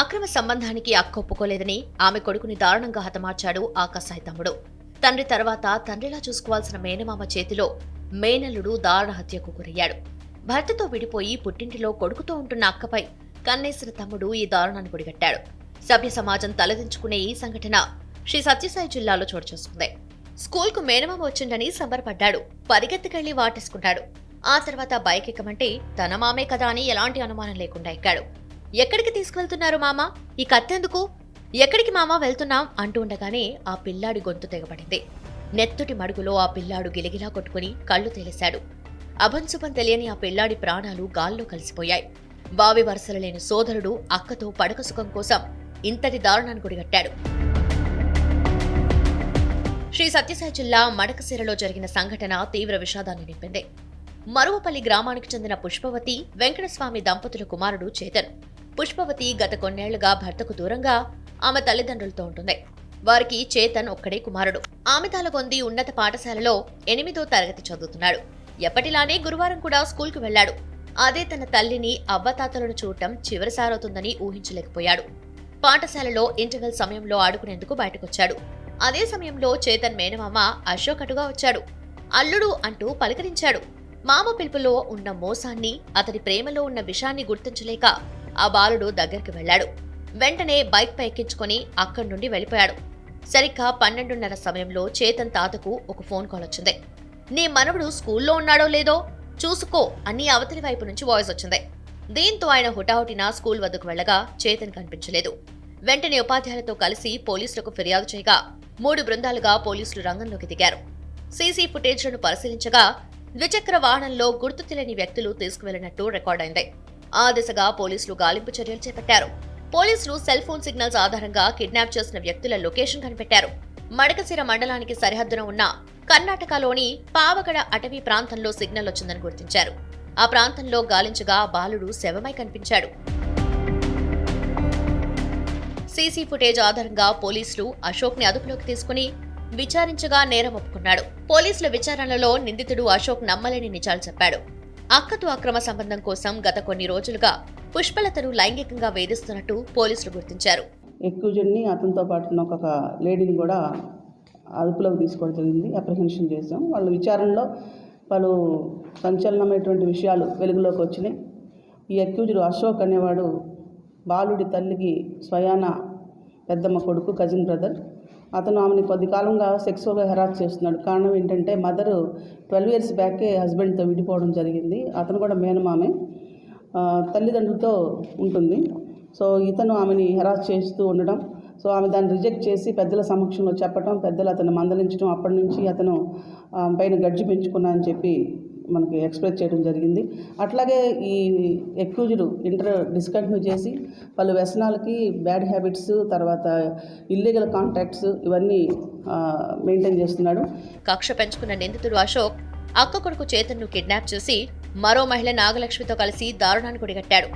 అక్రమ సంబంధానికి అక్క ఒప్పుకోలేదని ఆమె కొడుకుని దారుణంగా హతమార్చాడు ఆ కసాయి తమ్ముడు. తండ్రి తర్వాత తండ్రిలా చూసుకోవాల్సిన మేనమామ చేతిలో మేనల్లుడు దారుణ హత్యకు గురయ్యాడు. భర్తతో విడిపోయి పుట్టింటిలో కొడుకుతో ఉంటున్న అక్కపై కన్నేసిన తమ్ముడు ఈ దారుణాన్ని పొడిగట్టాడు సభ్య సమాజం తలదించుకునే ఈ సంఘటన శ్రీ సత్యసాయి జిల్లాలో చోటు చేసుకుంది. స్కూల్కు మేనమామ వచ్చిండని సంబరపడ్డాడు. పరిగెత్తుకెళ్ళి వాటేసుకున్నాడు ఆ తర్వాత బైక్ ఎక్కమంటే తన మామే కదా అని ఎలాంటి అనుమానం లేకుండా ఎక్కాడు. ఎక్కడికి తీసుకువెళ్తున్నారు మామ? ఈ కత్తెందుకు? ఎక్కడికి మామ వెళ్తున్నాం? అంటూ ఉండగానే ఆ పిల్లాడి గొంతు తెగబడింది. నెత్తుటి మడుగులో ఆ పిల్లాడు గిలిగిలా కొట్టుకుని కళ్ళు తేలేశాడు. అభంశుభం తెలియని ఆ పిల్లాడి ప్రాణాలు గాల్లో కలిసిపోయాయి. బావి వరుసలు లేని సోదరుడు అక్కతో పడక సుఖం కోసం ఇంతటి దారుణాన్ని గుడిగట్టాడు. శ్రీ సత్యసాయి జిల్లా మడకశిరలో జరిగిన సంఘటన తీవ్ర విషాదాన్ని నింపింది. మరువపల్లి గ్రామానికి చెందిన పుష్పవతి వెంకటస్వామి దంపతుల కుమారుడు చేతన్. పుష్పవతి గత కొన్నేళ్ళుగా భర్తకు దూరంగా ఆమె తల్లిదండ్రులతో ఉంటుంది. వారికి చేతన్ ఒక్కడే కుమారుడు. ఆమె తాలగొంది ఉన్నత పాఠశాలలో ఎనిమిదో తరగతి చదువుతున్నాడు. ఎప్పటిలానే గురువారం కూడా స్కూల్కు వెళ్ళాడు అదే తన తల్లిని అవ్వతాతలను చూడటం చివరిసారవుతుందని ఊహించలేకపోయాడు. పాఠశాలలో ఇంటర్వెల్ సమయంలో ఆడుకునేందుకు బయటకొచ్చాడు. అదే సమయంలో చేతన్ మేనమామ అశోక్ అటుగా వచ్చాడు. అల్లుడు అంటూ పలకరించాడు. మామ పిలుపులో ఉన్న మోసాన్ని అతడి ప్రేమలో ఉన్న విషాన్ని గుర్తించలేక ఆ బాలుడు దగ్గరికి వెళ్ళాడు. వెంటనే బైక్ పై ఎక్కించుకొని అక్కడి నుండి వెళ్ళిపోయాడు. సరిగ్గా పన్నెండున్నర సమయంలో చేతన్ తాతకు ఒక ఫోన్ కాల్ వచ్చింది. నీ మనవడు స్కూల్లో ఉన్నాడో లేదో చూసుకో అని అవతలి వైపు నుంచి వాయిస్ వచ్చింది. దీంతో ఆయన హుటాహుటిన స్కూల్ వద్దకు వెళ్ళగా చేతన్ కనిపించలేదు. వెంటనే ఉపాధ్యాయులతో కలిసి పోలీసులకు ఫిర్యాదు చేయగా మూడు బృందాలుగా పోలీసులు రంగంలోకి దిగారు. సీసీ ఫుటేజ్లను పరిశీలించగా ద్విచక్ర వాహనంలో గుర్తు తెలియని వ్యక్తులు తీసుకువెళ్ళినట్టు రికార్డైంది. ఆ దిశగా పోలీసులు గాలింపు చర్యలు చేపట్టారు. పోలీసులు సెల్ ఫోన్ సిగ్నల్స్ ఆధారంగా కిడ్నాప్ చేసిన వ్యక్తుల లొకేషన్ కనిపెట్టారు. మడకసిర మండలానికి సరిహద్దున ఉన్న కర్ణాటకలోని పావగడ అటవీ ప్రాంతంలో సిగ్నల్ వచ్చిందని గుర్తించారు. ఆ ప్రాంతంలో గాలించగా బాలుడు శవమై కనిపించాడు. సీసీ ఫుటేజ్ ఆధారంగా పోలీసులు అశోక్ని అదుపులోకి తీసుకుని విచారించగా నేరం ఒప్పుకున్నాడు. పోలీసుల విచారణలో నిందితుడు అశోక్ నమ్మలేని నిజాలు చెప్పాడు. అక్కతో అక్రమ సంబంధం కోసం గత కొన్ని రోజులుగా పుష్పలతను లైంగికంగా వేధిస్తున్నట్టు పోలీసులు గుర్తించారు. ఎక్యూజెడ్ని అతనితో పాటు ఉన్న ఒక లేడీని కూడా అదుపులోకి తీసుకోవడం జరిగింది అప్రహెన్షన్ చేశాం. వాళ్ళ విచారణలో పలు సంచలనమైనటువంటి విషయాలు వెలుగులోకి వచ్చినాయి. ఈ అక్యూజుడు అశోక్ అనేవాడు బాలుడి తల్లికి స్వయాన పెద్దమ్మ కొడుకు కజిన్ బ్రదర్ అతను ఆమెని కొద్ది కాలంగా సెక్సువల్గా హెరాస్ చేస్తున్నాడు. కారణం ఏంటంటే మదరు ట్వెల్వ్ ఇయర్స్ బ్యాకే హస్బెండ్తో విడిపోవడం జరిగింది. అతను కూడా మేనమామే. తల్లిదండ్రులతో ఉంటుంది. సో ఇతను ఆమెని హెరాస్ చేస్తూ ఉండడం సో ఆమె దాన్ని రిజెక్ట్ చేసి పెద్దల సమక్షంలో చెప్పడం పెద్దలు అతను మందలించడం అప్పటి నుంచి అతను పైన గడ్జి పెంచుకున్నా అని చెప్పి మనకి ఎక్స్ప్రెస్ చేయడం జరిగింది. అట్లాగే ఈ ఎక్యూజ్డ్ ఇంటర్ డిస్కంటిన్యూ చేసి పలు వ్యసనాలకి బ్యాడ్ హ్యాబిట్స్ తర్వాత ఇల్లీగల్ కాంటాక్ట్స్ ఇవన్నీ మెయింటైన్ చేస్తున్నాడు. కక్ష పెంచుకున్న నిందితుడు అశోక్ అక్క కొడుకు చేతన్ను కిడ్నాప్ చేసి మరో మహిళ నాగలక్ష్మితో కలిసి దారుణాన్ని కొడిగట్టాడు